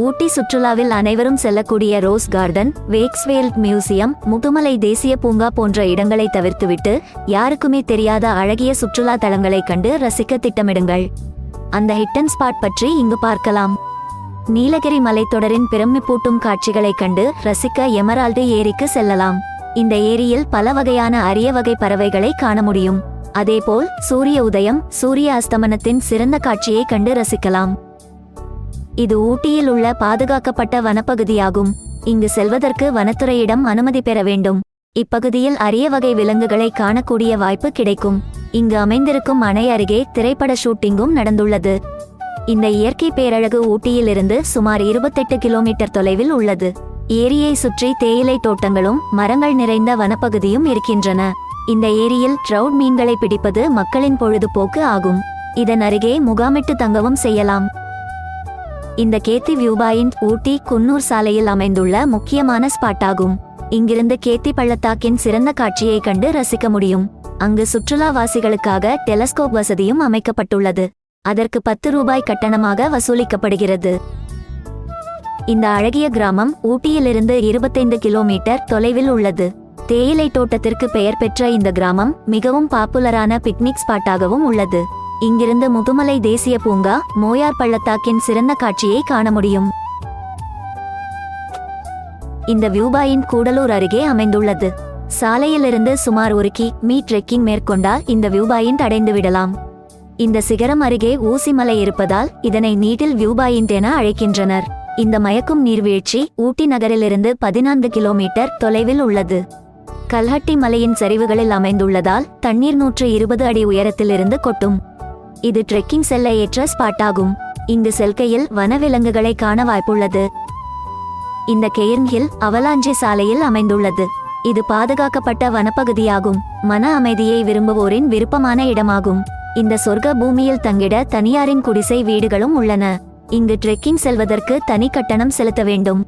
ஊட்டி சுற்றுலாவில் அனைவரும் செல்லக்கூடிய rose garden wax world museum Mudumalai தேசிய பூங்கா போன்ற இடங்களை தவிர்த்துவிட்டு யாருக்குமே தெரியாத அழகிய சுற்றுலா தலங்களை கண்டு ரசிக்க திட்டமிடுங்கள். அந்த ஹிட்டன் ஸ்பாட் பற்றி இங்கு பார்க்கலாம். நீலகிரி மலைத்தொடரின் பிரமிப்பூட்டும் காட்சிகளைக் கண்டு ரசிக்க எமரால்டு ஏரிக்கு செல்லலாம். இந்த ஏரியில் பல வகையான அரிய வகை பறவைகளை காண முடியும். அதேபோல் சூரிய உதயம் சூரிய அஸ்தமனத்தின் சிறந்த காட்சியை கண்டு ரசிக்கலாம். இது ஊட்டியில் உள்ள பாதுகாக்கப்பட்ட வனப்பகுதியாகும். இங்கு செல்வதற்கு வனத்துறையிடம் அனுமதி பெற வேண்டும். இப்பகுதியில் அரிய வகை விலங்குகளை காணக்கூடிய வாய்ப்பு கிடைக்கும். இங்கு அமைந்திருக்கும் அணை அருகே திரைப்பட ஷூட்டிங்கும் நடந்துள்ளது. இந்த இயற்கை பேரழகு ஊட்டியிலிருந்து சுமார் இருபத்தெட்டு கிலோமீட்டர் தொலைவில் உள்ளது. ஏரியை சுற்றி தேயிலை தோட்டங்களும் மரங்கள் நிறைந்த வனப்பகுதியும் இருக்கின்றன. இந்த ஏரியில் ட்ரவுட் மீன்களை பிடிப்பது மக்களின் பொழுதுபோக்கு ஆகும். இதன் அருகே முகாமிட்டு தங்கவும் செய்யலாம். இந்த கேத்தி வியூபாயின் ஊட்டி குன்னூர் சாலையில் அமைந்துள்ள முக்கியமான ஸ்பாட் ஆகும் இங்கிருந்து கேத்தி பள்ளத்தாக்கின் சிறந்த காட்சியை கண்டு ரசிக்க முடியும். அங்கு சுற்றுலாவாசிகளுக்காக டெலஸ்கோப் வசதியும் அமைக்கப்பட்டுள்ளது. அதற்கு பத்து ரூபாய் கட்டணமாக வசூலிக்கப்படுகிறது. இந்த அழகிய கிராமம் ஊட்டியிலிருந்து இருபத்தைந்து கிலோமீட்டர் தொலைவில் உள்ளது. தேயிலை தோட்டத்திற்கு பெயர் பெற்ற இந்த கிராமம் மிகவும் பாப்புலரான பிக்னிக் ஸ்பாட்டாகவும் உள்ளது. இங்கிருந்து முதுமலை தேசிய பூங்கா மோயார் பள்ளத்தாக்கின் சிறந்த காட்சியை காண முடியும். இந்த வியூபாயின் கூடலூர் அருகே அமைந்துள்ளது. சாலையிலிருந்து சுமார் ஒரு கி. மீ. ட்ரெக்கிங் மேற்கொண்டால் இந்த வியூபாயின் அடைந்து விடலாம். இந்த சிகரம் அருகே ஊசிமலை இருப்பதால் இதனை நீட்டில் வியூபாயிண்ட் என அழைக்கின்றனர். இந்த மயக்கும் நீர்வீழ்ச்சி ஊட்டி நகரிலிருந்து பதினான்கு கிலோமீட்டர் தொலைவில் உள்ளது. கல்ஹட்டி மலையின் சரிவுகளில் அமைந்துள்ளதால் தண்ணீர் நூற்று இருபது அடி உயரத்திலிருந்து கொட்டும். இது ட்ரெக்கிங் செல்ல ஏற்ற ஸ்பாட் ஆகும். இந்த செல்கையில் வனவிலங்குகளை காண வாய்ப்புள்ளது. இந்த கேயர்ன் ஹில் அவலாஞ்சி சாலையில் அமைந்துள்ளது. இது பாதுகாக்கப்பட்ட வனப்பகுதியாகும். மன அமைதியை விரும்புவோரின் விருப்பமான இடமாகும். இந்த சொர்க்க பூமியில் தங்கிட தனியாரின் குடிசை வீடுகளும் உள்ளன. இங்கு ட்ரெக்கிங் செல்வதற்கு தனி கட்டணம் செலுத்த வேண்டும்.